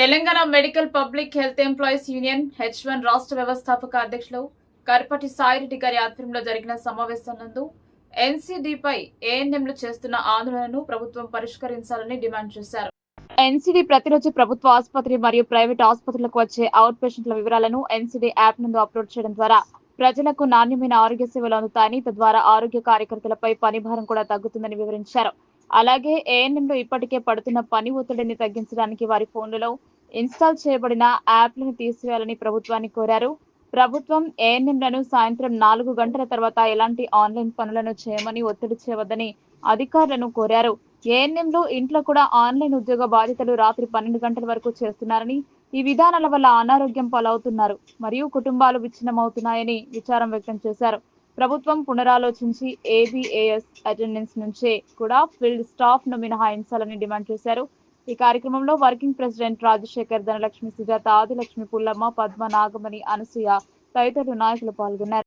Telangana medical public health employees union H one రాష్ట్ర వ్యవస్థాపక అధ్యక్షులు కర్పటి సాయిరెడ్డి గారి ఆధ్వర్యంలో జరిగిన సమావేశం నందు ఎన్సీడీపై ఏఎన్ఎంలు చేస్తున్న ఆందోళనను ప్రభుత్వం పరిష్కరించాలని డిమాండ్ చేశారు. ఎన్సీడీ ప్రతిరోజు ప్రభుత్వ ఆసుపత్రి మరియు ప్రైవేట్ ఆసుపత్రులకు వచ్చే అవుట్ పేషెంట్ల వివరాలను ఎన్సీడీ యాప్ నందు అప్లోడ్ చేయడం ద్వారా ప్రజలకు నాణ్యమైన ఆరోగ్య సేవలు అందుతాయని తద్వారా ఆరోగ్య కార్యకర్తలపై పనిభారం కూడా తగ్గుతుందని వివరించారు. అలాగే ఏఎన్ఎంలో ఇప్పటికే పడుతున్న పని ఒత్తిడిని తగ్గించడానికి వారి ఫోన్లలో ఇన్స్టాల్ చేయబడిన యాప్లను తీసివేయాలని ప్రభుత్వాన్ని కోరారు. ప్రభుత్వం ఏఎన్ఎంలను సాయంత్రం నాలుగు గంటల తర్వాత ఎలాంటి ఆన్లైన్ పనులను చేయమని ఒత్తిడి చేయవద్దని అధికారులను కోరారు. ఏఎన్ఎంలో ఇంట్లో కూడా ఆన్లైన్ ఉద్యోగ బాధితులు రాత్రి పన్నెండు గంటల వరకు చేస్తున్నారని ఈ విధానాల వల్ల అనారోగ్యం పాలవుతున్నారు. మరియు కుటుంబాలు విచ్ఛిన్నమవుతున్నాయని విచారం వ్యక్తం చేశారు. ప్రభుత్వం పునరాలోచించి ఏబిఏఎస్ అటెండెన్స్ నుంచే కూడా ఫీల్డ్ స్టాఫ్ను మినహాయించాలని డిమాండ్ చేశారు. ఈ కార్యక్రమంలో వర్కింగ్ ప్రెసిడెంట్ రాజశేఖర్ ధనలక్ష్మి సుజాత ఆదిలక్ష్మి పుల్లమ్మ పద్మ నాగమణి అనసూయ తదితరులు నాయకులు పాల్గొన్నారు.